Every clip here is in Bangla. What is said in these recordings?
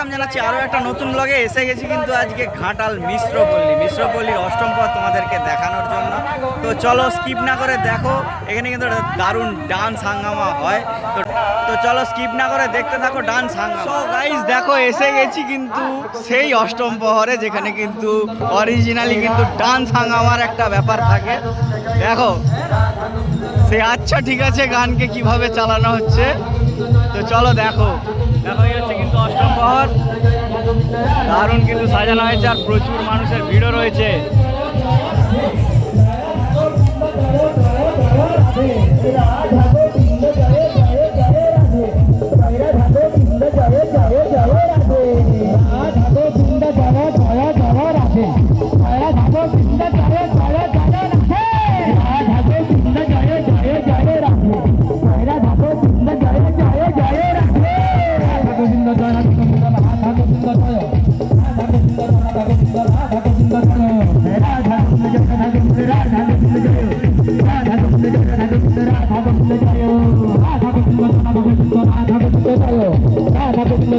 ওয়েলকাম জানাচ্ছি আরও একটা নতুন ব্লগে এসে গেছি কিন্তু আজকে ঘাটাল মিশ্রপল্লী। মিশ্রপল্লীর অষ্টম পথ তোমাদেরকে দেখানোর জন্য। তো চলো স্কিপ না করে দেখো, এখানে কিন্তু দারুণ ডান্স হাঙ্গামা হয়। তো তো চলো স্কিপ না করে দেখতে থাকো ডান্স হাঙ্গামা। সো গাইস দেখো, এসে গেছি কিন্তু সেই অষ্টম প্রহরে, যেখানে কিন্তু অরিজিনালি কিন্তু ডান্স হাঙ্গামার একটা ব্যাপার থাকে। দেখো, সে আচ্ছা ঠিক আছে, গানকে কীভাবে চালানো হচ্ছে? তো চলো দেখো। দেখো হচ্ছে কিন্তু অষ্টম প্রহর। দারুণ কিন্তু সাজানো হয়েছে আর প্রচুর মানুষের ভিড়ও রয়েছে।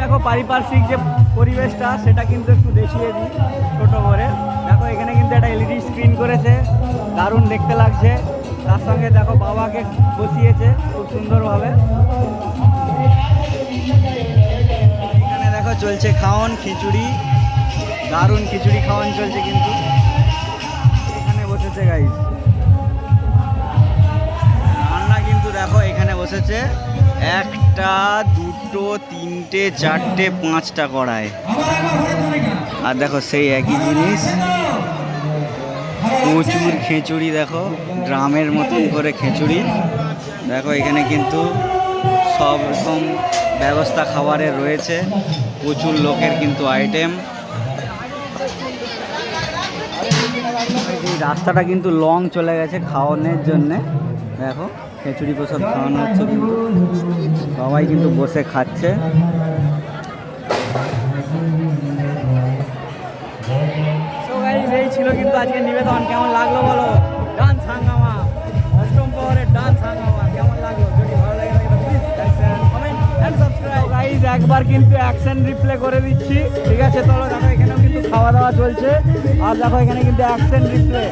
দেখো পারিপার্শ্বিক যে পরিবেশটা সেটা কিন্তু একটু দেখিয়ে দিই ছোট করে। এখানে কিন্তু একটা এলইডি স্ক্রিন করেছে। দারুণ দেখতে লাগছে। তার সঙ্গে দেখো বাবাকে বসিয়েছে, খুব সুন্দরভাবে। এখানে দেখো চলছে খাওয়ান খিচুড়ি। দারুণ খিচুড়ি খাওয়ান চলছে কিন্তু। এখানে বসেছে গাই রান্না কিন্তু দেখো এখানে বসেছে। একটা, দুটো, তিনটে, চারটে, পাঁচটা কড়াই। আর দেখো সেই একই জিনিস। প্রচুর খিচুড়ি, দেখো, ড্রামের মতন করে খিচুড়ি। দেখো, এখানে কিন্তু সব রকম ব্যবস্থা খাবারের রয়েছে, প্রচুর লোকের কিন্তু আইটেম রাস্তাটা কিন্তু লং চলে গেছে খাওয়ানোর জন্যে। দেখো, খিচুড়ি প্রসাদ খাওয়ানো হচ্ছে কিন্তু। সবাই কিন্তু বসে খাচ্ছে। ছিল কিন্তু আজকে নিবেদন, কেমন লাগল বলো? ডান্স হাঙ্গামা অষ্টম পাওয়ারের ডান্স হাঙ্গামা কেমন লাগল? যদি ভালো লাগে প্লিজ একবার কিন্তু অ্যাকশন রিপ্লে করে দিচ্ছি। ঠিক আছে, চলো দেখো, এখানেও কিন্তু খাওয়া দাওয়া চলছে। আর দেখো, এখানে কিন্তু অ্যাকশন রিপ্লে